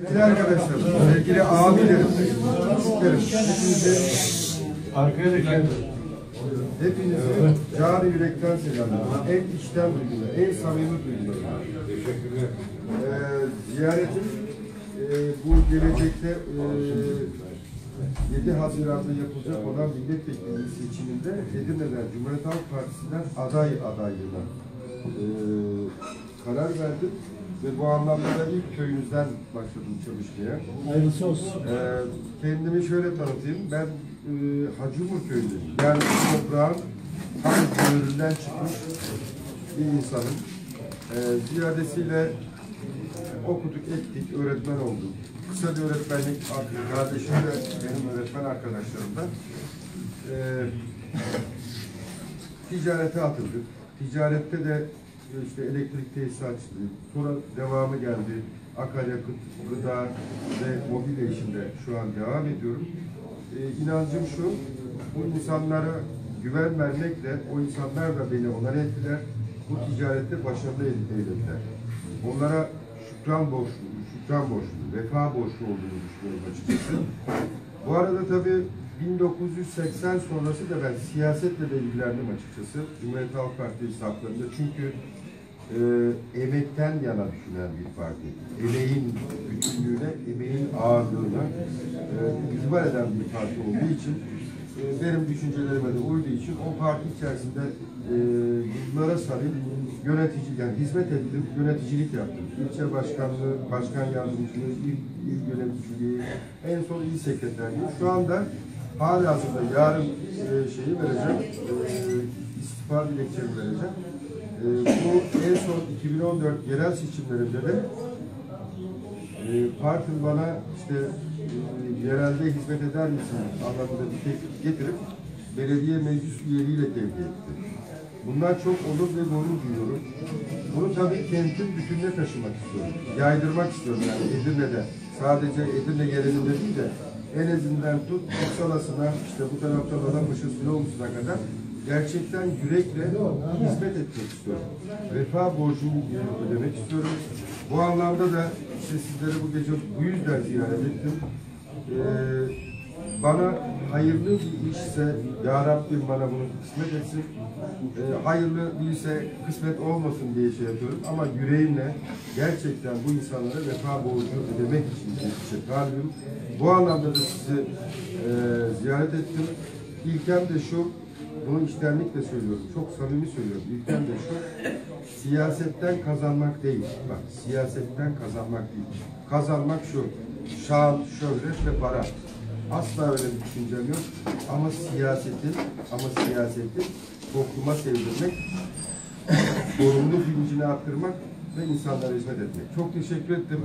Sevgili arkadaşlarım, sevgili abilerim, küçüklerim, hepinizi, Arkaya da hepinizi canı yürekten selamlıyorum. En içten duygular, en samimi duygularım. Teşekkürler. Ee, ziyaretim e, bu gelecekte e, 7 Haziran'da yapılacak olan milletvekili seçiminde Edirne'den Cumhuriyet Halk Partisi'nden aday adaylığına e, karar verdim. Ve bu anlamda da ilk köyünüzden başladım çalışmaya. Hayırlısı olsun. Ee, kendimi şöyle tanıtayım. Ben e, Hacımur köyündeyim. Yani toprağın tam böğründen çıkmış bir insanım. Ee, ziyadesiyle okuduk, ettik, öğretmen oldum. Kısa bir öğretmenlik, kardeşim de benim öğretmen arkadaşlarımdan. Ee, ticarete atıldık. Ticarette de işte elektrik tesisatçılığı, sonra devamı geldi. Akaryakıt, gıda ve mobilya işinde şu an devam ediyorum. Ee, inancım şu, bu insanlara güven vermekle o insanlar da beni onar ettiler. Bu ticarette başarılı eylediler. Onlara şükran borçlu, şükran borçlu, vefa borçlu olduğunu düşünüyorum açıkçası. Bu arada tabii 1980 sonrası da ben siyasetle de ilgilendim açıkçası. Cumhuriyet Halk Partisi hesaplarında. Çünkü e, emekten yana düşünen bir parti. Emeğin bütünlüğüne, emeğin ağırlığına e, itibar eden bir parti olduğu için e, benim düşüncelerime de uyduğu için o parti içerisinde e, yıllara sarıp yönetici, yani hizmet ettim, yöneticilik yaptım. İlçe başkanlığı, başkan yardımcılığı, il, il yöneticiliği, en son il sekreterliği. Şu anda hala hazırda yarın e, şeyi vereceğim, e, istifa dilekçemi vereceğim. E, bu en son 2014 yerel seçimlerinde de e, partim bana işte e, yerelde hizmet eder misin anlamında bir teklif getirip belediye meclis üyeliğiyle tevdi etti. Bunlar çok olur ve gurur duyuyorum. Bunu tabii kentin bütününe taşımak istiyorum. Yaydırmak istiyorum yani Edirne'de. Sadece Edirne genelinde değil de en azından tut Kupsalasına, işte bu tarafta Lalamış'ın Süleyman'ına kadar gerçekten yürekle hizmet etmek istiyorum. Vefa borcumu ödemek istiyorum. Bu anlamda da işte sizleri bu gece bu yüzden ziyaret ettim. Ee, bana hayırlı bir işse Ya Rabbim bana bunu kısmet etsin. Ee, hayırlı değilse kısmet olmasın diye şey yapıyorum. Ama yüreğimle gerçekten bu insanlara vefa borcu ödemek için bir şey kalbim. Bu anlamda da sizi e, ziyaret ettim. İlkem de şu, bunu içtenlikle söylüyorum, çok samimi söylüyorum. İlkem de şu, siyasetten kazanmak değil. Bak, siyasetten kazanmak değil. Kazanmak şu, şan, şöhret ve para. Asla öyle bir düşüncem yok. Ama siyasetin, ama siyasetin topluma sevdirmek, sorumlu bilincini arttırmak ve insanlara hizmet etmek. Çok teşekkür ettim.